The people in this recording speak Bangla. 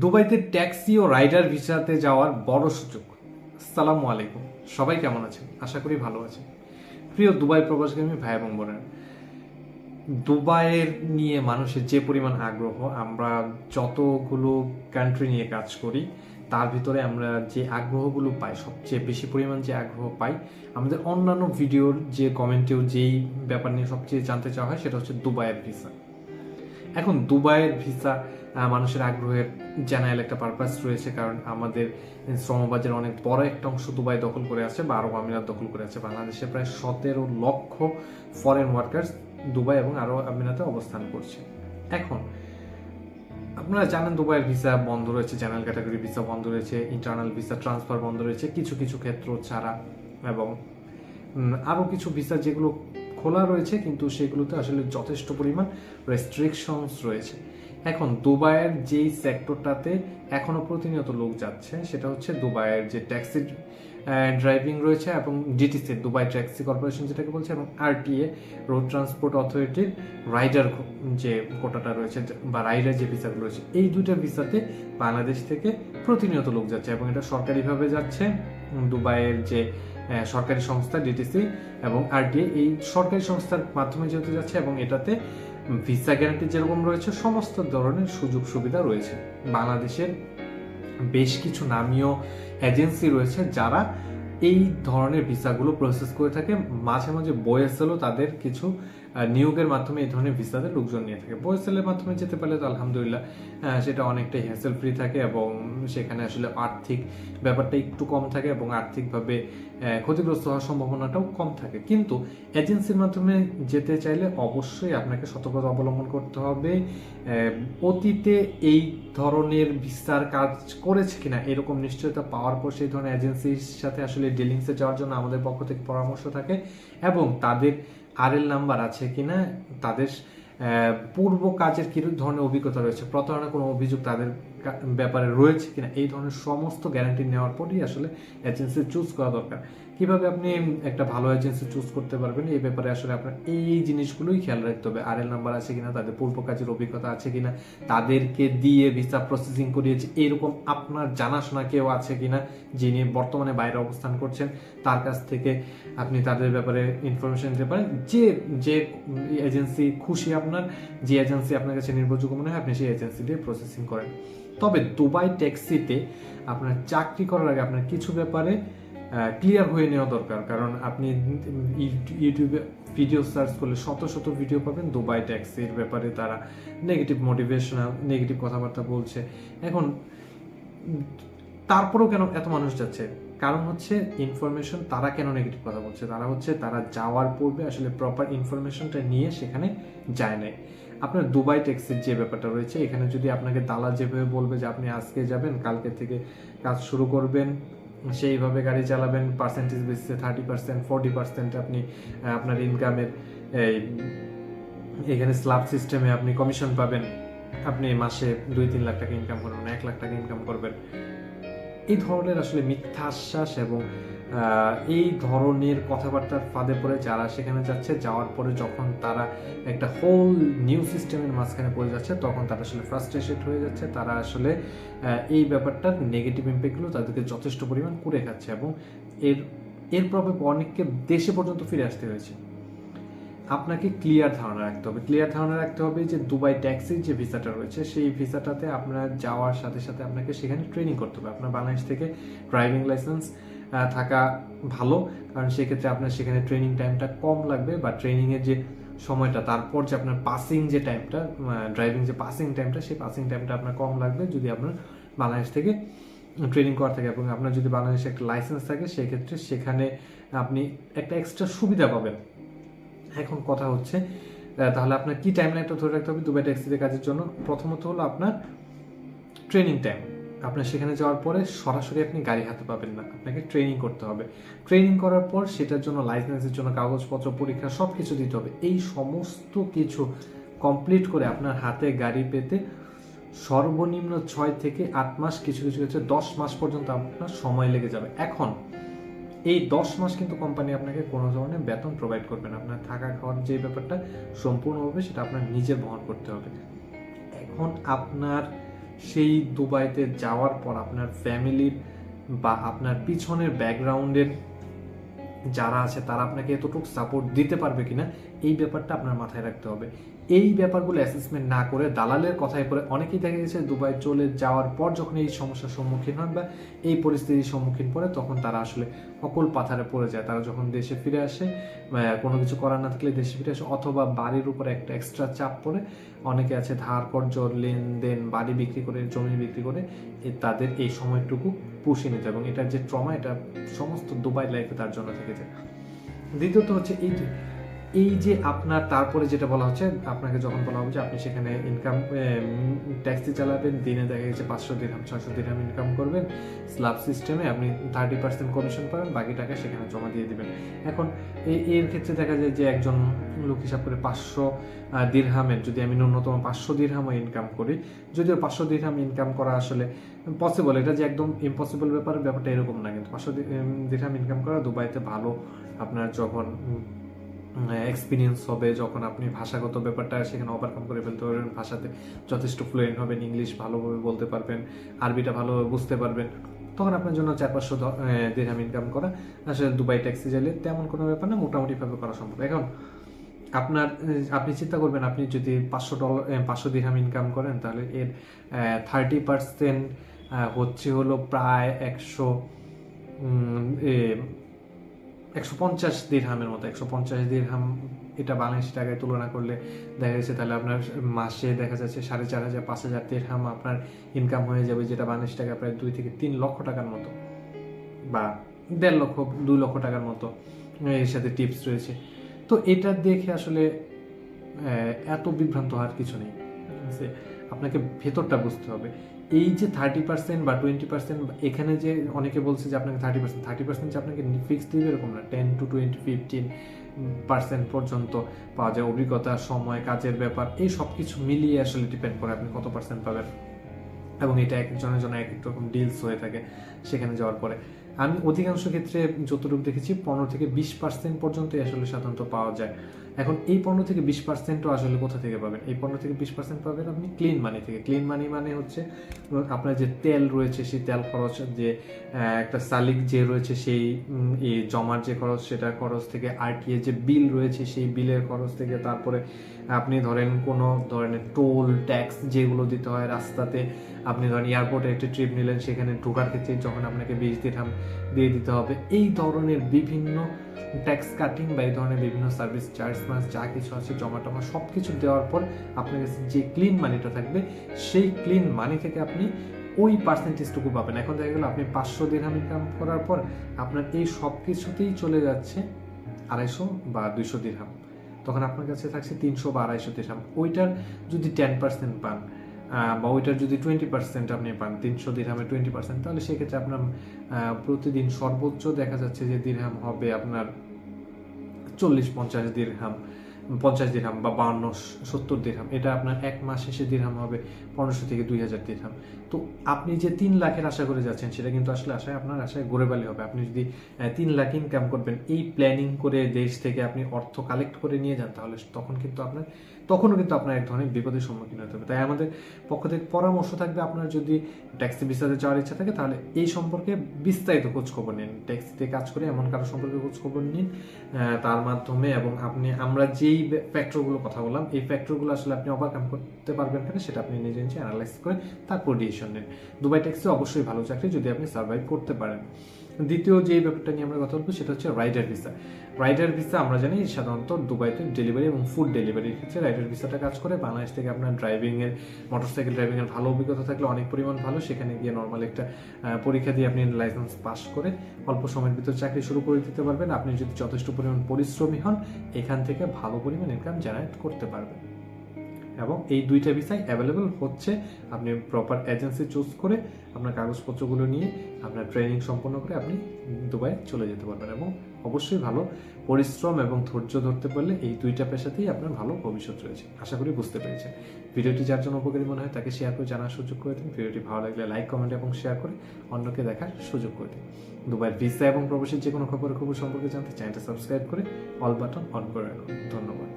দুবাইতে ট্যাক্সি ও রাইডার ভিসাতে যাওয়ার বড় সুযোগ। আসসালামু আলাইকুম। সবাই কেমন আছেন? আশা করি ভালো আছেন। প্রিয় দুবাই প্রবাসগামী ভাই এবং বোনেরা, দুবাইয়ের নিয়ে মানুষের যে পরিমাণ আগ্রহ, আমরা যতগুলো কান্ট্রি নিয়ে কাজ করি, তার ভিতরে আমরা যে আগ্রহগুলো পাই, সবচেয়ে বেশি পরিমাণ যে আগ্রহ পাই, আমাদের অন্যান্য ভিডিওর যে কমেন্টেও যেই ব্যাপার নিয়ে সবচেয়ে জানতে চাওয়া হয়, সেটা হচ্ছে দুবাইয়ের ভিসা। এখন দুবাইয়ের ভিসা মানুষের আগ্রহের জেনারেল একটা পারপাস রয়েছে কারণ আমাদের শ্রমবাজারের অনেক বড় একটা অংশ দুবাই দখল করে আছে বা আরব আমিরাত দখল করে আছে। বাংলাদেশে প্রায় সতেরো লক্ষ ফরেন ওয়ার্কার্স দুবাই এবং আরব আমিরাতে অবস্থান করছে। এখন আপনারা জানেন দুবাইয়ের ভিসা বন্ধ রয়েছে জেনারেল ক্যাটাগরি ভিসা বন্ধ রয়েছে ইন্টারনাল ভিসা ট্রান্সফার বন্ধ রয়েছে কিছু কিছু ক্ষেত্র ছাড়া এবং উম, আরও কিছু ভিসা যেগুলো খোলা রয়েছে কিন্তু সেগুলোতে আসলে যথেষ্ট পরিমাণ রেস্ট্রিকশনস রয়েছে। এখন দুবাইয়ের যেই সেক্টরটাতে এখনও প্রতিনিয়ত লোক যাচ্ছে, সেটা হচ্ছে দুবাইয়ের যে ট্যাক্সি ড্রাইভিং রয়েছে এবং ডিটিসি দুবাই ট্যাক্সি কর্পোরেশন যেটাকে বলছে, এবং আরটিএ রোড ট্রান্সপোর্ট অথরিটির রাইডার যে কোটাটা রয়েছে বা রাইডার যে ভিসাগুলো রয়েছে, এই দুইটা ভিসাতে বাংলাদেশ থেকে প্রতিনিয়ত লোক যাচ্ছে এবং এটা সরকারিভাবে যাচ্ছে। দুবাইয়ের যে সরকারি সংস্থা ডিটিসি এবং আরটিএ এই সরকারি সংস্থার মাধ্যমে যেহেতু যাচ্ছে এবং এটাতে ভিসা গ্যারান্টি যেরকম রয়েছে, সমস্ত ধরনের সুযোগ সুবিধা রয়েছে। বাংলাদেশের বেশ কিছু নামীয় এজেন্সি রয়েছে যারা এই ধরনের ভিসাগুলো প্রসেস করে থাকে। মাঝে মাঝে বয়েসেলও তাদের কিছু নিয়োগের মাধ্যমে এই ধরনের ভিসাতে লোকজন নিয়ে থাকে। বয়েসেলের মাধ্যমে যেতে পারলে তো আলহামদুলিল্লাহ সেটা অনেকটাই হ্যাসেল ফ্রি থাকে এবং সেখানে আসলে আর্থিক ব্যাপারটা একটু কম থাকে এবং আর্থিকভাবে ক্ষতিগ্রস্ত হওয়ার সম্ভাবনাটাও কম থাকে। কিন্তু এজেন্সির মাধ্যমে যেতে চাইলে অবশ্যই আপনাকে সতর্কতা অবলম্বন করতে হবে অতীতে এই ধরনের ভিসার কাজ করেছে কিনা এরকম নিশ্চয়তা পাওয়ার পর সেই ধরনের এজেন্সির সাথে আসলে ডিলিংসে যাওয়ার জন্য আমাদের পক্ষ থেকে পরামর্শ থাকে এবং তাদের আরএল নাম্বার আছে কিনা, তাদের পূর্ব কাজের কিরূপ ধরনের অভিজ্ঞতা রয়েছে? প্রতারণা কোনো অভিযোগ তাদের ব্যাপারে রয়েছে কিনা, এই ধরনের সমস্ত গ্যারান্টি নেওয়ার পরই আসলে এজেন্সি চুজ করা দরকার। কীভাবে আপনি একটা ভালো এজেন্সি চুজ করতে পারবেন, এই ব্যাপারে আসলে আপনার এই জিনিসগুলোই খেয়াল রাখতে হবে। আর এল নাম্বার আছে কিনা, তাদের পূর্ব কাজের অভিজ্ঞতা আছে কিনা, তাদেরকে দিয়ে ভিসা প্রসেসিং করিয়েছে, এরকম আপনার জানাশোনা কেউ আছে কিনা, যিনি বর্তমানে বাইরে অবস্থান করছেন, তার কাছ থেকে আপনি তাদের ব্যাপারে ইনফরমেশন নিতে পারেন। যে যে এজেন্সি খুশি আপনার, যে এজেন্সি আপনার কাছে নির্ভরযোগ্য মনে হয়, আপনি সেই এজেন্সি দিয়ে প্রসেসিং করেন। তবে দুবাই ট্যাক্সিতে আপনার চাকরি করার আগে আপনার কিছু ব্যাপারে ক্লিয়ার হয়ে নেওয়া দরকার। কারণ আপনি ইউটিউবে ভিডিও সার্চ করলে শত শত ভিডিও পাবেন। দুবাই ট্যাক্সির ব্যাপারে তারা নেগেটিভ মোটিভেশনাল নেগেটিভ কথাবার্তা বলছে। এখন, তারপরেও কেন এত মানুষ যাচ্ছে? কারণ হচ্ছে ইনফরমেশন তারা কেন নেগেটিভ কথা বলছে? তারা হচ্ছে, তারা যাওয়ার পূর্বে আসলে প্রপার ইনফরমেশনটা নিয়ে সেখানে যায় নাই। আপনার দুবাই ট্যাক্সির যে ব্যাপারটা রয়েছে, এখানে যদি আপনাকে দালাল যেভাবে বলবে যে আপনি আজকে যাবেন, কালকে থেকে কাজ শুরু করবেন, সেইভাবে গাড়ি চালাবেন পার্সেন্টেজ বেসিসে থার্টি পার্সেন্ট ফোর্টি পার্সেন্ট আপনি আপনার ইনকামের এই, এখানে স্ল্যাব সিস্টেমে আপনি কমিশন পাবেন। আপনি মাসে দুই তিন লাখ টাকা ইনকাম করবেন, এক লাখ টাকা ইনকাম করবেন। এই ধরনের আসলে মিথ্যা আশ্বাস এবং এই ধরনের কথাবার্তার ফাঁদে পড়ে যারা সেখানে যাচ্ছে, যাওয়ার পরে যখন তারা একটা হোল নিউ সিস্টেমের মাঝখানে পড়ে যাচ্ছে, তখন তারা আসলে ফ্রাস্ট্রেটেড হয়ে যাচ্ছে। তারা আসলে এই ব্যাপারটার নেগেটিভ ইম্প্যাক্টগুলো তাদেরকে যথেষ্ট পরিমাণ করে খাচ্ছে এবং এর এর প্রভাবে অনেককে দেশে পর্যন্ত ফিরে আসতে হয়েছে। আপনাকে ক্লিয়ার ধারণা রাখতে হবে। ক্লিয়ার ধারণা রাখতে হবে যে দুবাই ট্যাক্সির যে ভিসাটা রয়েছে, সেই ভিসাটাতে আপনার যাওয়ার সাথে সাথে আপনাকে সেখানে ট্রেনিং করতে হবে। আপনার বাংলাদেশ থেকে ড্রাইভিং লাইসেন্স থাকা ভালো। কারণ সেক্ষেত্রে আপনার সেখানে ট্রেনিং টাইমটা কম লাগবে বা ট্রেনিংয়ের যে সময়টা, তারপর যে আপনার পাসিং যে টাইমটা ড্রাইভিং যে পাসিং টাইমটা সেই পাসিং টাইমটা আপনার কম লাগবে যদি আপনার বাংলাদেশ থেকে ট্রেনিং করা থাকে। এবং আপনার যদি বাংলাদেশে একটা লাইসেন্স থাকে, সেক্ষেত্রে সেখানে আপনি একটা এক্সট্রা সুবিধা পাবেন। এখন কথা হচ্ছে তাহলে আপনার কি টাইম লাইনটা ধরে রাখতে হবে? দুবাই ট্যাক্সিতে কাজের জন্য প্রথমত হলো আপনার ট্রেনিং টাইম আপনার সেখানে যাওয়ার পরে সরাসরি আপনি গাড়ি হাতে পাবেন না। আপনাকে ট্রেনিং করতে হবে। ট্রেনিং করার পর সেটার জন্য লাইসেন্সের জন্য কাগজপত্র, পরীক্ষা সব কিছু দিতে হবে। এই সমস্ত কিছু কমপ্লিট করে আপনার হাতে গাড়ি পেতে সর্বনিম্ন ছয় থেকে আট মাস, কিছু কিছু ক্ষেত্রে দশ মাস পর্যন্ত আপনার সময় লেগে যাবে। এখন, এই দশ মাস কিন্তু কোম্পানি আপনাকে কোনো ধরনের বেতন প্রোভাইড করবে না। আপনার থাকা খাওয়ার যে ব্যাপারটা সম্পূর্ণভাবে সেটা আপনার নিজে বহন করতে হবে। এখন আপনার সেই দুবাইতে যাওয়ার পর আপনার ফ্যামিলির বা আপনার পিছনের ব্যাকগ্রাউন্ডের যারা আছে তারা আপনাকে এতটুকু সাপোর্ট দিতে পারবে কিনা এই ব্যাপারটা আপনার মাথায় রাখতে হবে। এই ব্যাপারগুলো অ্যাসেসমেন্ট না করে দালালের কথায় পরে অনেকেই দেখা গেছে দুবাই চলে যাওয়ার পর যখন এই সমস্যার সম্মুখীন হন বা এই পরিস্থিতির সম্মুখীন পড়ে, তখন তারা আসলে অকল পাথারে পড়ে যায়। তারা যখন দেশে ফিরে আসে কোনো কিছু করার না থাকলে দেশে ফিরে আসে অথবা বাড়ির উপরে একটা এক্সট্রা চাপ পড়ে। অনেকে আছে ধার কর্য লেনদেন, বাড়ি বিক্রি করে, জমি বিক্রি করে তাদের এই সময়টুকু পুষিয়ে নিতে এবং এটার যে ট্রমা এটা সমস্ত দুবাই লাইফে তার জন্য থেকে যায়। দ্বিতীয়ত হচ্ছে এই এই যে আপনার, তারপরে যেটা বলা হচ্ছে, আপনাকে যখন বলা হবে আপনি সেখানে ইনকাম ট্যাক্সি চালাবেন, দিনে দেখা গেছে পাঁচশো দিরহাম ছয়শো দিরহাম ইনকাম করবেন স্ল্যাব সিস্টেমে আপনি থার্টি পার্সেন্ট কমিশন পাবেন, বাকি টাকা সেখানে জমা দিয়ে দেবেন। এখন এই- এর ক্ষেত্রে দেখা যায় যে একজন লোক হিসাব করে পাঁচশো দিরহামের যদি আমি ন্যূনতম পাঁচশো দিরহামও ইনকাম করি, যদিও পাঁচশো দিরহাম ইনকাম করা আসলে পসিবল এটা যে একদম ইম্পসিবল ব্যাপার, ব্যাপারটা এরকম না। কিন্তু পাঁচশো দিরহাম ইনকাম করা দুবাইতে ভালো, আপনার যখন এক্সপিরিয়েন্স হবে যখন আপনি ভাষাগত ব্যাপারটা সেখানে ওভারকাম করে ফেলতে পারবেন। ভাষাতে যথেষ্ট ফ্লুয়েন্ট হবেন ইংলিশ ভালোভাবে বলতে পারবেন, আরবিটা ভালোভাবে বুঝতে পারবেন। তখন আপনার জন্য চার পাঁচশো দিরহাম ইনকাম করা, আসলে দুবাই ট্যাক্সি চাইলে তেমন কোনো ব্যাপার না, মোটামুটিভাবে করা সম্ভব। এখন আপনার, আপনি চিন্তা করবেন, আপনি যদি পাঁচশো ডলার পাঁচশো দিরহাম ইনকাম করেন, তাহলে এর থার্টি পার্সেন্ট হচ্ছে হলো প্রায় একশো একশো পঞ্চাশ দিরহামের মতো, একশো পঞ্চাশ দিরহাম এটা বাংলাদেশি টাকায় তুলনা করলে দেখা যাচ্ছে তাহলে আপনার মাসে দেখা যাচ্ছে সাড়ে চার হাজার, পাঁচ হাজার দিরহাম আপনার ইনকাম হয়ে যাবে যেটা বাংলাদেশি টাকা প্রায় দুই থেকে তিন লক্ষ টাকার মতো বা দেড় লক্ষ, দুই লক্ষ টাকার মতো এর সাথে টিপস রয়েছে। তো এটা দেখে আসলে এত বিভ্রান্ত হওয়ার কিছু নেই। আপনাকে ভেতরটা বুঝতে হবে। এই যে থার্টি পার্সেন্ট বা টোয়েন্টি পার্সেন্ট এখানে যে অনেকে বলছে যে আপনাকে থার্টি পার্সেন্ট থার্টি পার্সেন্ট যে আপনাকে ফিক্স দিবে এরকম না ten to twenty fifteen percent পর্যন্ত পাওয়া যায়। অভিজ্ঞতা, সময়, কাজের ব্যাপার, এই সব কিছু মিলিয়ে আসলে ডিপেন্ড করে আপনি কত পার্সেন্ট পাবেন। এবং এটা এক একজনের জন্য এক এক রকম ডিলস হয়ে থাকে সেখানে যাওয়ার পরে। আমি অধিকাংশ ক্ষেত্রে যতটুকু দেখেছি, পনেরো থেকে বিশ পার্সেন্ট পর্যন্তই আসলে সাধারণত পাওয়া যায়। এখন এই পনেরো থেকে বিশ পার্সেন্টও আসলে কোথা থেকে পাবেন? এই পনেরো থেকে বিশ পার্সেন্ট পাবেন আপনি ক্লিন মানি থেকে। ক্লিন মানি মানে হচ্ছে আপনার যে তেল রয়েছে, সেই তেল খরচ যে একটা সালিক যে রয়েছে, সেই জমার যে খরচ, সেটা খরচ থেকে আরটিএ যে বিল রয়েছে, সেই বিলের খরচ থেকে তারপরে আপনি ধরেন কোনো ধরনের টোল ট্যাক্স যেগুলো দিতে হয় রাস্তাতে, আপনি ধরেন এয়ারপোর্টে একটা ট্রিপ নিলেন, সেখানে ঢোকার ক্ষেত্রে যখন আপনাকে বিশ দিয়ে দিতে হবে। এই ধরনের বিভিন্ন ট্যাক্স কাটিং বা এই ধরনের বিভিন্ন সার্ভিস চার্জ মাস যা কিছু আছে, জমা টমা সব কিছু দেওয়ার পর আপনার কাছে যে ক্লিন মানিটা থাকবে, সেই ক্লিন মানি থেকে আপনি ওই পার্সেন্টেজটুকু পাবেন। এখন দেখা গেল আপনি পাঁচশো দিরহাম ইনকাম করার পর আপনার এই সব কিছুতেই চলে যাচ্ছে আড়াইশো বা দুইশো দিরহাম তখন আপনার কাছে থাকছে তিনশো বা আড়াইশো দিরহাম ওইটার যদি টেন পার্সেন্ট পান বা ওইটার যদি টোয়েন্টি পার্সেন্ট আপনি পান, তিনশো দিরহামে টোয়েন্টি পার্সেন্ট তাহলে সেক্ষেত্রে আপনার প্রতিদিন সর্বোচ্চ দেখা যাচ্ছে যে দিরহাম হবে আপনার চল্লিশ পঞ্চাশ দিরহাম পঞ্চাশ দিরহাম বা বান্ন, সত্তর দিরহাম এটা আপনার এক মাস শেষে দিরহাম হবে পনেরোশো থেকে দুই হাজার দিরহাম তো আপনি যে তিন লাখের আশা করে যাচ্ছেন, সেটা কিন্তু আসলে আশায়, আপনার আশায় গড়ে বালি হবে। আপনি যদি তিন লাখ ইনকাম করবেন, এই প্ল্যানিং করে দেশ থেকে আপনি অর্থ কালেক্ট করে নিয়ে যান, তাহলে তখন কিন্তু আপনার তখনও কিন্তু আপনার এক ধরনের বিপদের সম্মুখীন হতে হবে। তাই আমাদের পক্ষ থেকে পরামর্শ থাকবে, আপনার যদি ট্যাক্সি ভিসাতে যাওয়ার ইচ্ছা থাকে, তাহলে এই সম্পর্কে বিস্তারিত খোঁজ খবর নিন। ট্যাক্সিতে কাজ করে এমন কারও সম্পর্কে খোঁজ খবর নিন তার মাধ্যমে এবং আপনি, আমরা যেই ফ্যাক্টরগুলো কথা বললাম, এই ফ্যাক্টরগুলো আসলে আপনি ওভারকাম করতে পারবেন কিনা সেটা আপনি নিজে নিজে অ্যানালাইজ করে তারপর ডিসিশন নিন। দুবাই ট্যাক্সি অবশ্যই ভালো চাকরি যদি আপনি সার্ভাইভ করতে পারেন। দ্বিতীয় যে ব্যাপারটা নিয়ে আমরা কথা বলব সেটা হচ্ছে রাইডার ভিসা রাইডার ভিসা আমরা জানি সাধারণত দুবাইতে ডেলিভারি এবং ফুড ডেলিভারির ক্ষেত্রে রাইডার ভিসাটা কাজ করে। বাংলাদেশ থেকে আপনার ড্রাইভিংয়ের মোটরসাইকেল ড্রাইভিংয়ের ভালো অভিজ্ঞতা থাকলে অনেক পরিমাণ ভালো। সেখানে গিয়ে নর্মাল একটা পরীক্ষা দিয়ে আপনি লাইসেন্স পাস করে অল্প সময়ের ভিতর চাকরি শুরু করে দিতে পারবেন। আপনি যদি যথেষ্ট পরিমাণ পরিশ্রমী হন, এখান থেকে ভালো পরিমাণ ইনকাম জেনারেট করতে পারবেন। এবং এই দুইটা ভিসাই অ্যাভেলেবল হচ্ছে। আপনি প্রপার এজেন্সি চুজ করে আপনার কাগজপত্রগুলো নিয়ে আপনার ট্রেনিং সম্পন্ন করে আপনি দুবাই চলে যেতে পারবেন এবং অবশ্যই ভালো পরিশ্রম এবং ধৈর্য ধরতে পারলে এই দুইটা পেশাতেই আপনার ভালো ভবিষ্যৎ রয়েছে। আশা করি বুঝতে পেরেছেন। ভিডিওটি যার জন্য উপকারী মনে হয় তাকে শেয়ার করে জানার সুযোগ করে দিন। ভিডিওটি ভালো লাগলে লাইক কমেন্ট এবং শেয়ার করে অন্যকে দেখার সুযোগ করে দিন। দুবাইয়ের ভিসা এবং প্রবাসীর যে কোনো খবর খবর সম্পর্কে জানতে চ্যানেলটা সাবস্ক্রাইব করে অল বাটন অন করে রাখুন। ধন্যবাদ।